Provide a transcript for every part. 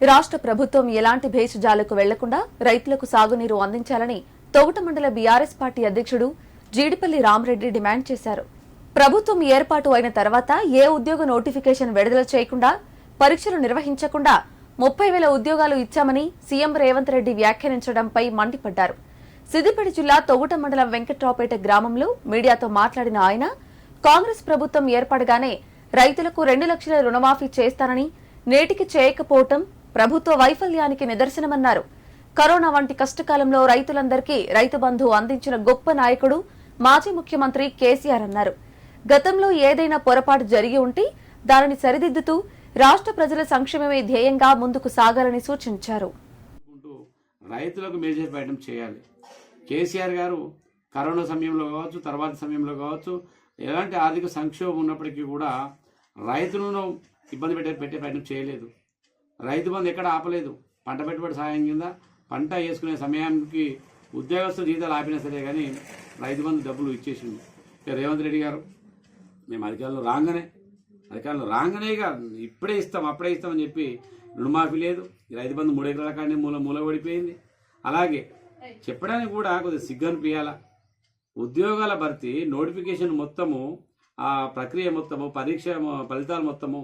రాష్ట్ర ప్రభుత్వం ఎలాంటి భేషజాలకు వెళ్ళకుండా రైతులకు సాగునీరు అందించాలని తొగుట మండల బీఆర్ఎస్ పార్టీ అధ్యక్షుడు జీడిపల్లి రామరెడ్డి డిమాండ్ చేశారు. ప్రభుత్వం ఏర్పాటు అయిన తర్వాత ఏ ఉద్యోగ నోటిఫికేషన్ విడుదల చేయకుండా పరీక్షలు నిర్వహించకుండా ముప్పై వేల ఉద్యోగాలు ఇచ్చామని సీఎం రేవంత్ రెడ్డి వ్యాఖ్యానించడంపై మండిపడ్డారు. సిద్దిపేట జిల్లా తొగుట మండలం వెంకట్రావుపేట గ్రామంలో మీడియాతో మాట్లాడిన ఆయన కాంగ్రెస్ ప్రభుత్వం ఏర్పడగానే రైతులకు రెండు లక్షల రుణమాఫీ చేస్తానని నేటికి చేయకపోవటం ప్రభుత్వ వైఫల్యానికి నిదర్శనమన్నారు. కరోనా వంటి కష్టకాలంలో రైతులందరికీ రైతు బంధు అందించిన గొప్ప నాయకుడు మాజీ ముఖ్యమంత్రి కేసీఆర్ అన్నారు. గతంలో ఏదైనా పొరపాటు జరిగి ఉంటే దానిని సరిదిద్దుతూ రాష్ట్ర ప్రజల సంక్షేమమే ధ్యేయంగా ముందుకు సాగాలని సూచించారు. రైతులకు మేజర్ ప్రయత్నం చేయాలి. కేసీఆర్ గారు కరోనా సమయంలో కావచ్చు తర్వాత సమయంలో కావచ్చు ఎలాంటి ఆర్థిక సంక్షోభం ఉన్నప్పటికీ కూడా రైతులను ఇబ్బంది పెట్టే పెట్టే ప్రయత్నం చేయలేదు. రైతు బంధు ఎక్కడ ఆపలేదు. పంట పెట్టుబడి సాయం కింద పంట వేసుకునే సమయానికి ఉద్యోగస్తుల జీతాలు ఆపినా సరే కానీ రైతు బంధు డబ్బులు ఇచ్చేసింది రేవంత్ రెడ్డి గారు మేము అధికారులు రాగానే అధికారులు రాగానే ఇక ఇప్పుడే ఇస్తాం అప్పుడే ఇస్తామని చెప్పి రుణమాఫీ లేదు. ఈ రైతు బంధు మూడు ఎకరాల కానీ మూల మూల పడిపోయింది అలాగే చెప్పడానికి కూడా కొద్దిగా సిగ్గనిపించాల ఉద్యోగాల భర్తీ నోటిఫికేషన్ మొత్తము ఆ ప్రక్రియ మొత్తము పరీక్ష ఫలితాలు మొత్తము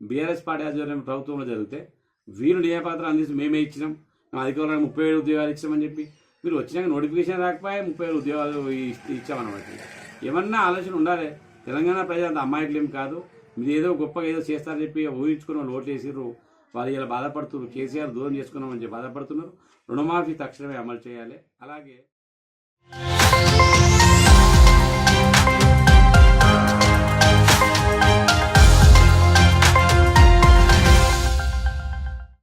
బీఆర్ఎస్ పార్టీ ఆధ్వర్యం ప్రభుత్వంలో జరిగితే వీనుడి ఏ పాత్ర అందించి మేమే ఇచ్చినాం. మా అధికారులకు ముప్పై ఏడు ఉద్యోగాలు ఇచ్చామని చెప్పి మీరు వచ్చినాక నోటిఫికేషన్ రాకపోయే ముప్పై ఏడు ఉద్యోగాలు ఇచ్చామన్నమాట. ఏమన్నా ఆలోచన ఉండాలి. తెలంగాణ ప్రజలు అంత అమ్మాయిలు కాదు. మీరు ఏదో గొప్పగా ఏదో చేస్తారని చెప్పి ఊహించుకుని వాళ్ళు ఓట్లు వేసిర్రు. వాళ్ళు ఇలా బాధపడుతున్నారు. కేసీఆర్ దూరం చేసుకున్నామని చెప్పి బాధపడుతున్నారు. రుణమాఫీ తక్షణమే అమలు చేయాలి. అలాగే